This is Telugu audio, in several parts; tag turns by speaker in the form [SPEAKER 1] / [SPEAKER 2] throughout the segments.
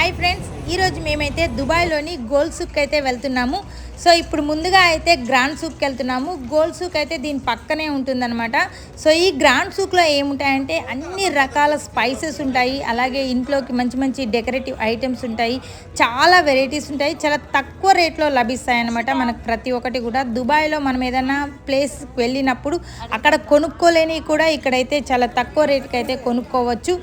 [SPEAKER 1] హాయ్ ఫ్రెండ్స్ ఈరోజు మేమైతే దుబాయ్లోని గోల్డ్ సూక్ అయితే వెళ్తున్నాము. సో ఇప్పుడు ముందుగా అయితే గ్రాండ్ సూక్కి వెళ్తున్నాము. గోల్డ్ సూక్ అయితే దీని పక్కనే ఉంటుందన్నమాట. సో ఈ గ్రాండ్ సూక్లో ఏముంటాయంటే అన్ని రకాల స్పైసెస్ ఉంటాయి. అలాగే ఇంట్లోకి మంచి మంచి డెకరేటివ్ ఐటమ్స్ ఉంటాయి. చాలా వెరైటీస్ ఉంటాయి. చాలా తక్కువ రేట్లో లభిస్తాయి అన్నమాట మనకు ప్రతి ఒక్కటి కూడా. దుబాయ్లో మనం ఏదైనా ప్లేస్కి వెళ్ళినప్పుడు అక్కడ కొనుక్కోలేని కూడా ఇక్కడైతే చాలా తక్కువ రేటుకి అయితే కొనుక్కోవచ్చు.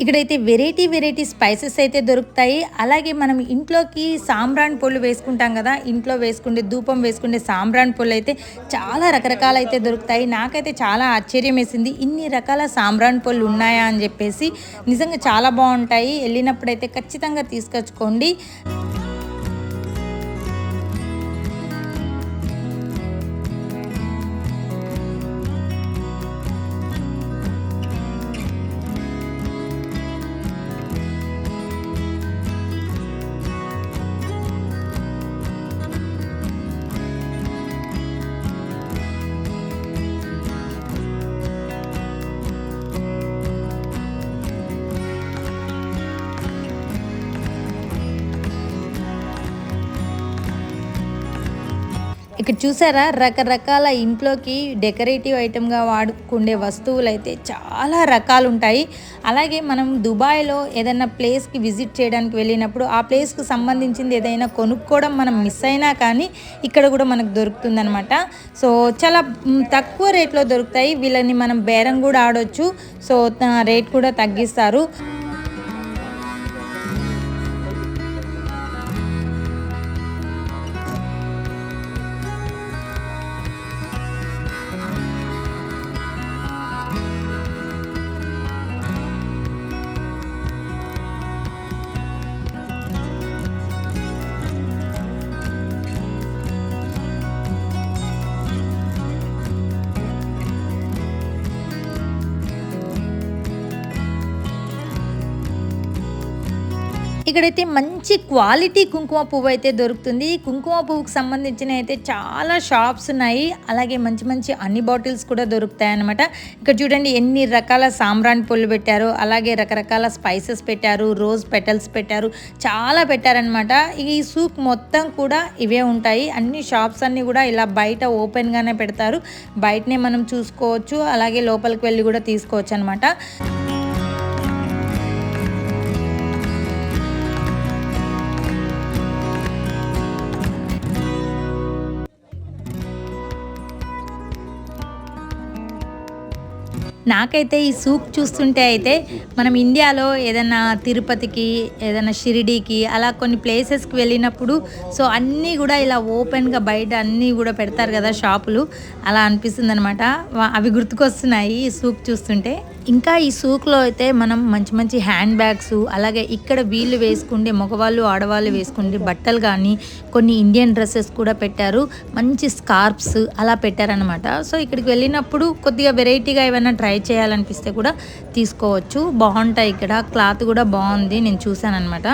[SPEAKER 1] ఇక్కడైతే వెరైటీ వెరైటీ స్పైసెస్ అయితే దొరుకుతాయి. అలాగే మనం ఇంట్లోకి సాంబ్రాన్ పొళ్ళు వేసుకుంటాం కదా ఇంట్లో వేసుకుంటే ధూపం వేసుకుంటే సాంబ్రాన్ పళ్ళు అయితే చాలా రకరకాలు అయితే దొరుకుతాయి. నాకైతే చాలా ఆశ్చర్యం వేసింది ఇన్ని రకాల సాంబ్రాన్ పొళ్ళు ఉన్నాయా అని చెప్పేసి. నిజంగా చాలా బాగుంటాయి. వెళ్ళినప్పుడైతే ఖచ్చితంగా తీసుకొచ్చుకోండి. ఇక్కడ చూసారా? రకరకాల ఇంట్లోకి డెకరేటివ్ ఐటమ్గా వాడుకునే వస్తువులు అయితే చాలా రకాలు ఉంటాయి అలాగే మనం దుబాయ్లో ఏదైనా ప్లేస్కి విజిట్ చేయడానికి వెళ్ళినప్పుడు ఆ ప్లేస్కి సంబంధించింది ఏదైనా కొనుక్కోవడం మనం మిస్ అయినా కానీ ఇక్కడ కూడా మనకు దొరుకుతుందనమాట సో చాలా తక్కువ రేట్లో దొరుకుతాయి. వీళ్ళని మనం బేరం కూడా ఆడొచ్చు. సో రేట్ కూడా తగ్గిస్తారు. ఇక్కడైతే మంచి క్వాలిటీ కుంకుమ పువ్వు అయితే దొరుకుతుంది. కుంకుమ పువ్వుకు సంబంధించిన అయితే చాలా షాప్స్ ఉన్నాయి. అలాగే మంచి మంచి అన్ని బాటిల్స్ కూడా దొరుకుతాయి అన్నమాట ఇక్కడ చూడండి ఎన్ని రకాల సాంబ్రాణి పుల్లు పెట్టారు. అలాగే రకరకాల స్పైసెస్ పెట్టారు. రోజ్ పెటల్స్ పెట్టారు. చాలా పెట్టారనమాట ఈ సూప్ మొత్తం కూడా ఇవే ఉంటాయి. అన్ని షాప్స్ అన్నీ కూడా ఇలా బయట ఓపెన్గానే పెడతారు. బయటనే మనం చూసుకోవచ్చు. అలాగే లోపలికి వెళ్ళి కూడా తీసుకోవచ్చు అనమాట నాకైతే ఈ సూప్ చూస్తుంటే అయితే మనం ఇండియాలో ఏదైనా తిరుపతికి ఏదైనా షిరిడీకి అలా కొన్ని ప్లేసెస్కి వెళ్ళినప్పుడు సో అన్నీ కూడా ఇలా ఓపెన్గా బయట అన్నీ కూడా పెడతారు కదా షాపులు. అలా అనిపిస్తుంది అనమాట అవి గుర్తుకొస్తున్నాయి ఈ సూప్ చూస్తుంటే. ఇంకా ఈ సూక్లో అయితే మనం మంచి మంచి హ్యాండ్ బ్యాగ్స్ అలాగే ఇక్కడ వీళ్ళు వేసుకుండే మగవాళ్ళు ఆడవాళ్ళు వేసుకుంటే బట్టలు కానీ కొన్ని ఇండియన్ డ్రెస్సెస్ కూడా పెట్టారు. మంచి స్కార్ప్స్ అలా పెట్టారనమాట సో ఇక్కడికి వెళ్ళినప్పుడు కొద్దిగా వెరైటీగా ఏమైనా ట్రై చేయాలనిపిస్తే కూడా తీసుకోవచ్చు. బాగుంటాయి ఇక్కడ. క్లాత్ కూడా బాగుంది. నేను చూశాను అనమాట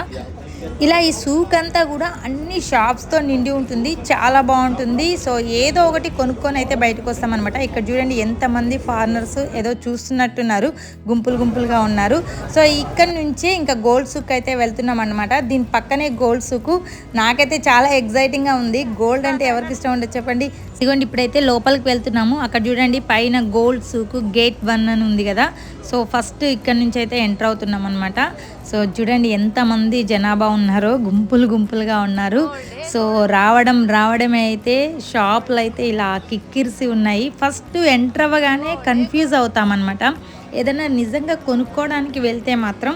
[SPEAKER 1] ఇలా ఈ సూక్ అంతా కూడా అన్ని షాప్స్తో నిండి ఉంటుంది. చాలా బాగుంటుంది. సో ఏదో ఒకటి కొనుక్కొని అయితే బయటకు వస్తామన్నమాట. ఇక్కడ చూడండి ఎంతమంది ఫారినర్స్ ఏదో చూస్తున్నట్టున్నారు. గుంపులు గుంపులుగా ఉన్నారు. సో ఇక్కడ నుంచే ఇంకా గోల్డ్ సూక్ అయితే వెళ్తున్నాం అనమాట దీని పక్కనే గోల్డ్ సూకు నాకైతే చాలా ఎగ్జైటింగ్గా ఉంది. గోల్డ్ అంటే ఎవరికి ఇష్టం ఉండదు చెప్పండి. ఇదిగోండి ఇప్పుడైతే లోపలికి వెళ్తున్నాము. అక్కడ చూడండి పైన గోల్డ్ సూకు గేట్ వన్ అని ఉంది కదా. సో ఫస్ట్ ఇక్కడ నుంచి అయితే ఎంటర్ అవుతున్నాం అనమాట సో చూడండి ఎంతమంది జనాభా ఉన్నారో గుంపులు గుంపులుగా ఉన్నారు. సో రావడం రావడమే అయితే షాపులు అయితే ఇలా కిక్కిరిసి ఉన్నాయి. ఫస్ట్ ఎంటర్ అవ్వగానే కన్ఫ్యూజ్ అవుతామన్నమాట ఏదైనా నిజంగా కొనుక్కోవడానికి వెళ్తే మాత్రం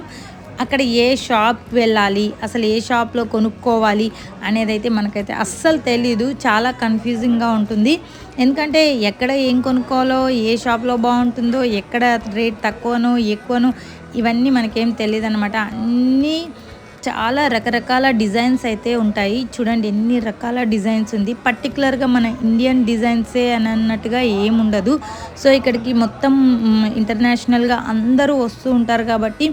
[SPEAKER 1] అక్కడ ఏ షాప్ వెళ్ళాలి అసలు ఏ షాప్లో కొనుక్కోవాలి అనేది అయితే మనకైతే అస్సలు తెలీదు. చాలా కన్ఫ్యూజింగ్గా ఉంటుంది. ఎందుకంటే ఎక్కడ ఏం కొనుక్కోవాలో ఏ షాప్లో బాగుంటుందో ఎక్కడ రేట్ తక్కువనో ఎక్కువనో ఇవన్నీ మనకేం తెలియదు అనమాట అన్నీ చాలా రకరకాల డిజైన్స్ అయితే ఉంటాయి. చూడండి ఎన్ని రకాల డిజైన్స్ ఉంది. పర్టికులర్గా మన ఇండియన్ డిజైన్సే అని అన్నట్టుగా ఏముండదు సో ఇక్కడికి మొత్తం ఇంటర్నేషనల్గా అందరూ వస్తూ ఉంటారు కాబట్టి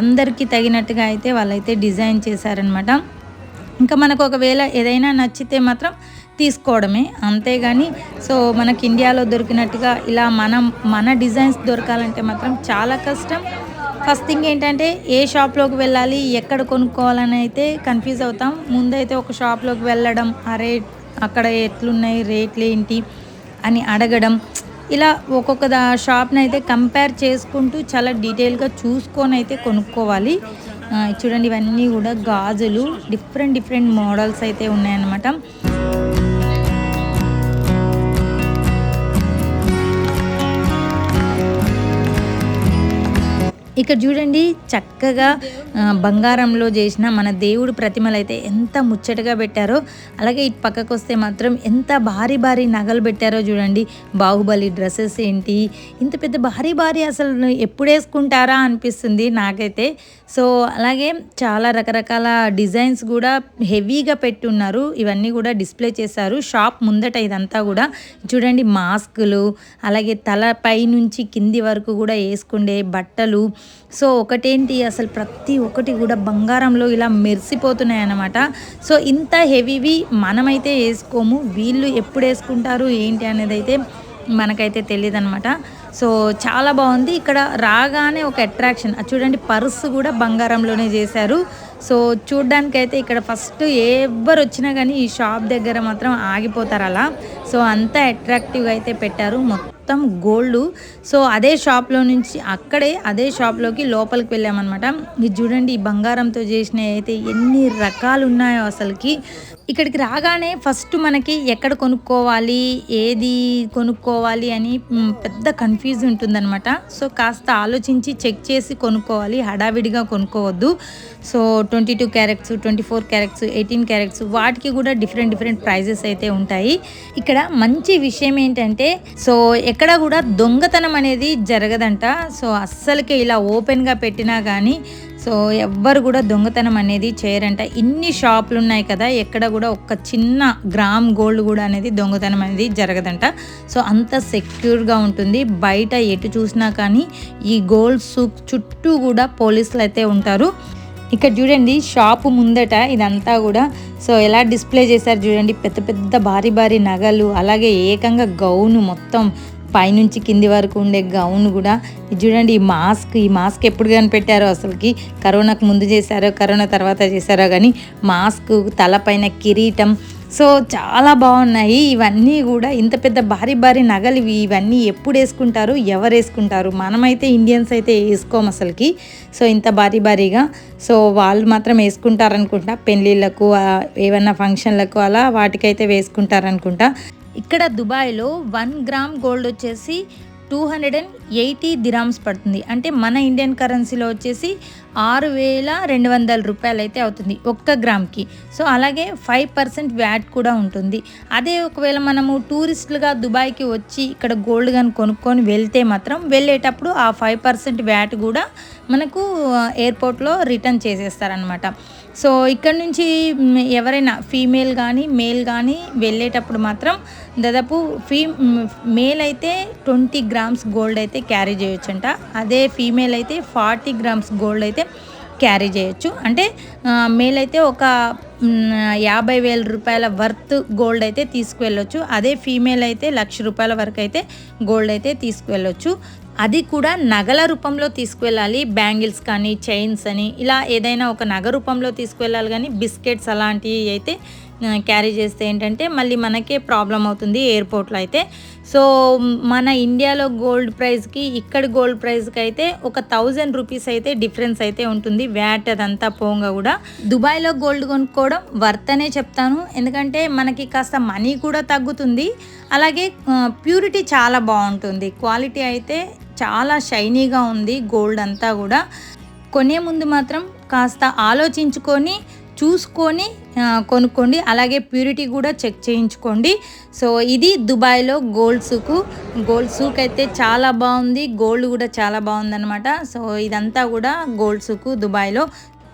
[SPEAKER 1] అందరికీ తగినట్టుగా అయితే వాళ్ళైతే డిజైన్ చేశారనమాట ఇంకా మనకు ఒకవేళ ఏదైనా నచ్చితే మాత్రం తీసుకోవడమే. అంతేగాని సో మనకి ఇండియాలో దొరికినట్టుగా ఇలా మనం మన డిజైన్స్ దొరకాలంటే మాత్రం చాలా కష్టం. ఫస్ట్ థింగ్ ఏంటంటే ఏ షాప్లోకి వెళ్ళాలి ఎక్కడ కొనుక్కోవాలని అయితే కన్ఫ్యూజ్ అవుతాం. ముందైతే ఒక షాప్లోకి వెళ్ళడం ఆ రేట్ అక్కడ ఎట్లున్నాయి రేట్లు ఏంటి అని అడగడం. ఇలా ఒక్కొక్క దా షాప్ని అయితే కంపేర్ చేసుకుంటూ చాలా డీటెయిల్గా చూసుకొని అయితే కొనుక్కోవాలి. చూడండి ఇవన్నీ కూడా గాజులు డిఫరెంట్ డిఫరెంట్ మోడల్స్ అయితే ఉన్నాయన్నమాట. ఇక్కడ చూడండి చక్కగా బంగారంలో చేసిన మన దేవుడు ప్రతిమలు అయితే ఎంత ముచ్చటగా పెట్టారో అలాగే ఇటు పక్కకు వస్తే మాత్రం ఎంత భారీ భారీ నగలు పెట్టారో చూడండి. బాహుబలి డ్రెస్సెస్ ఏంటి? ఇంత పెద్ద భారీ భారీ అసలు ఎప్పుడు వేసుకుంటారా అనిపిస్తుంది నాకైతే. సో అలాగే చాలా రకరకాల డిజైన్స్ కూడా హెవీగా పెట్టున్నారు. ఇవన్నీ కూడా డిస్ప్లే చేశారు. షాప్ ముందట ఇదంతా కూడా చూడండి మాస్కులు అలాగే తలపై నుంచి కింది వరకు కూడా వేసుకుండే బట్టలు. సో ఒకటేంటి? అసలు ప్రతి ఒక్కటి కూడా బంగారంలో ఇలా మెరిసిపోతున్నాయి అన్నమాట సో ఇంత హెవీవి మనమైతే వేసుకోము. వీళ్ళు ఎప్పుడు వేసుకుంటారు ఏంటి అనేది అయితే మనకైతే తెలియదు అనమాట సో చాలా బాగుంది. ఇక్కడ రాగానే ఒక అట్రాక్షన్ అది చూడండి పర్సు కూడా బంగారంలోనే చేశారు. సో చూడ్డానికైతే ఇక్కడ ఫస్ట్ ఎవరు వచ్చినా కానీ ఈ షాప్ దగ్గర మాత్రం ఆగిపోతారు అలా. సో అంత అట్రాక్టివ్గా అయితే పెట్టారు మొత్తం. మొత్తం గోల్డ్. సో అదే షాప్లో నుంచి అక్కడే అదే షాప్లోకి లోపలికి వెళ్ళామన్నమాట. ఇది చూడండి ఈ బంగారంతో చేసినవి అయితే ఎన్ని రకాలు ఉన్నాయో అసలుకి. ఇక్కడికి రాగానే ఫస్ట్ మనకి ఎక్కడ కొనుక్కోవాలి ఏది కొనుక్కోవాలి అని పెద్ద కన్ఫ్యూజ్ ఉంటుందన్నమాట. సో కాస్త ఆలోచించి చెక్ చేసి కొనుక్కోవాలి హడావిడిగా కొనుక్కోవద్దు. So twenty two carats twenty four carats eighteen carats వాటికి కూడా డిఫరెంట్ డిఫరెంట్ ప్రైజెస్ అయితే ఉంటాయి. ఇక్కడ మంచి విషయం ఏంటంటే సో ఎక్కడ కూడా దొంగతనం అనేది జరగదంట. సో అస్సలకే ఇలా ఓపెన్గా పెట్టినా కానీ సో ఎవ్వరు కూడా దొంగతనం అనేది చేయరంట. ఇన్ని షాపులు ఉన్నాయి కదా ఎక్కడ కూడా ఒక్క చిన్న గ్రామ్ గోల్డ్ కూడా అనేది దొంగతనం అనేది జరగదంట. సో అంత సెక్యూర్గా ఉంటుంది. బయట ఎటు చూసినా కానీ ఈ గోల్డ్ సూక్ చుట్టూ కూడా పోలీసులు అయితే ఉంటారు. ఇక్కడ చూడండి షాపు ముందట ఇదంతా కూడా. సో ఎలా డిస్ప్లే చేశారు చూడండి. పెద్ద పెద్ద భారీ భారీ నగలు అలాగే ఏకంగా గౌను మొత్తం. పైనుంచి కింది వరకు ఉండే గౌన్ కూడా. ఇది చూడండి ఈ మాస్క్ ఈ మాస్క్ ఎప్పుడు కనిపెట్టారో అసలుకి? కరోనాకు ముందు చేశారో కరోనా తర్వాత చేశారో కానీ మాస్క్ తలపైన కిరీటం. సో చాలా బాగున్నాయి. ఇవన్నీ కూడా ఇంత పెద్ద భారీ భారీ నగలు ఇవన్నీ ఎప్పుడు వేసుకుంటారు? ఎవరు వేసుకుంటారు? మనమైతే ఇండియన్స్ అయితే వేసుకోము అసలుకి. సో ఇంత భారీ భారీగా. సో వాళ్ళు మాత్రం వేసుకుంటారనుకుంటా. పెళ్ళిళ్ళకు ఏమన్నా ఫంక్షన్లకు అలా వాటికైతే వేసుకుంటారనుకుంటా. ఇక్కడ దుబాయ్లో వన్ గ్రామ్ గోల్డ్ వచ్చేసి two hundred and eighty dirhams పడుతుంది. అంటే మన ఇండియన్ కరెన్సీలో వచ్చేసి ఆరు వేల రెండు వందల రూపాయలు అయితే అవుతుంది ఒక్క గ్రామ్కి. సో అలాగే ఫైవ్ పర్సెంట్ వ్యాట్ కూడా ఉంటుంది. అదే ఒకవేళ మనము టూరిస్టులుగా దుబాయ్కి వచ్చి ఇక్కడ గోల్డ్ కానీ కొనుక్కొని వెళ్తే మాత్రం వెళ్ళేటప్పుడు ఆ ఫైవ్ పర్సెంట్ వ్యాట్ కూడా మనకు ఎయిర్పోర్ట్లో రిటర్న్ చేసేస్తారనమాట సో ఇక్కడ నుంచి ఎవరైనా ఫీమేల్ కానీ మేల్ కానీ వెళ్ళేటప్పుడు మాత్రం దాదాపు ఫీ మేల్ అయితే ట్వంటీ గ్రామ్స్ గోల్డ్ అయితే క్యారీ చేయొచ్చంట. అదే ఫీమేల్ అయితే ఫార్టీ గ్రామ్స్ గోల్డ్ అయితే క్యారీ చేయొచ్చు. అంటే మేల్ అయితే ఒక యాభై వేల రూపాయల వర్త్ గోల్డ్ అయితే తీసుకువెళ్ళొచ్చు. అదే ఫీమేల్ అయితే లక్ష రూపాయల వరకు అయితే గోల్డ్ అయితే తీసుకువెళ్ళొచ్చు. అది కూడా నగల రూపంలో తీసుకువెళ్ళాలి. బ్యాంగిల్స్ కానీ చైన్స్ అని ఇలా ఏదైనా ఒక నగ రూపంలో తీసుకువెళ్ళాలి కానీ బిస్కెట్స్ అలాంటివి అయితే క్యారీ చేస్తే ఏంటంటే మళ్ళీ మనకే ప్రాబ్లం అవుతుంది ఎయిర్పోర్ట్లో అయితే. సో మన ఇండియాలో గోల్డ్ ప్రైస్కి ఇక్కడ గోల్డ్ ప్రైస్కి అయితే ఒక థౌజండ్ రూపీస్ అయితే డిఫరెన్స్ అయితే ఉంటుంది. వ్యాట్ అదంతా పోగా కూడా. దుబాయ్లో గోల్డ్ కొనుక్కోవడం వర్త్ అనే చెప్తాను. ఎందుకంటే మనకి కాస్త మనీ కూడా తగ్గుతుంది. అలాగే ప్యూరిటీ చాలా బాగుంటుంది. క్వాలిటీ అయితే చాలా షైనీగా ఉంది గోల్డ్ అంతా కూడా. కొనే ముందు మాత్రం కాస్త ఆలోచించుకొని చూసుకొని కొనుక్కోండి. అలాగే ప్యూరిటీ కూడా చెక్ చేయించుకోండి. సో ఇది దుబాయ్లో గోల్డ్ సూకు. గోల్డ్ సూక్ అయితే చాలా బాగుంది. గోల్డ్ కూడా చాలా బాగుందన్నమాట. సో ఇదంతా కూడా గోల్డ్ సూకు దుబాయ్లో.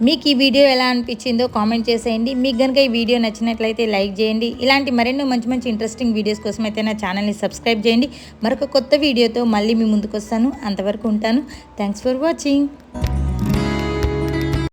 [SPEAKER 1] మీకు ఈ వీడియో ఎలా అనిపించిందో కామెంట్ చేసేయండి. మీకు కనుక ఈ వీడియో నచ్చినట్లయితే లైక్ చేయండి. ఇలాంటి మరెన్నో మంచి మంచి ఇంట్రెస్టింగ్ వీడియోస్ కోసం అయితే నా ఛానల్ని సబ్స్క్రైబ్ చేయండి. మరొక కొత్త వీడియోతో మళ్ళీ మీ ముందుకు వస్తాను. అంతవరకు ఉంటాను. Thanks for watching